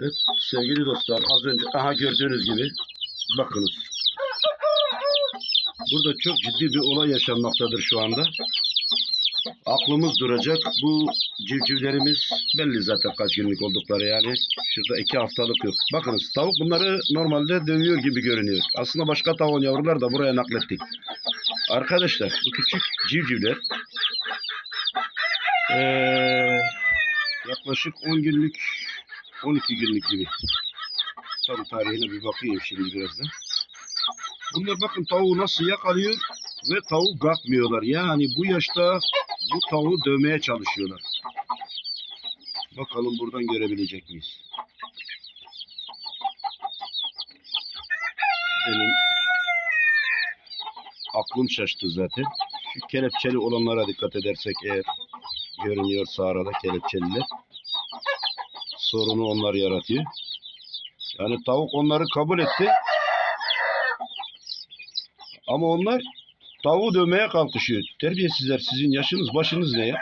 Evet sevgili dostlar az önce aha gördüğünüz gibi bakınız. Burada çok ciddi bir olay yaşanmaktadır şu anda. Aklımız duracak. Bu civcivlerimiz belli zaten kaç günlük oldukları yani. Şurada iki haftalık yok. Bakınız tavuk bunları normalde dövüyor gibi görünüyor. Aslında başka tavuğun yavrular da buraya naklettik. Arkadaşlar bu küçük civcivler eee, yaklaşık 10 günlük 12 günlük gibi. Tam tarihine bir bakayım şimdi birazdan. Bunlar bakın tavuğu nasıl yakalıyor ve tavuk kalkmıyorlar. Yani bu yaşta bu tavuğu dövmeye çalışıyorlar. Bakalım buradan görebilecek miyiz? Benim aklım şaştı zaten. Şu kelepçeli olanlara dikkat edersek eğer görünüyorsa arada kelepçeliler sorunu onlar yaratıyor. Yani tavuk onları kabul etti. Ama onlar tavuğu dövmeye kalkışıyor. Terbiyesizler sizin yaşınız başınız ne ya?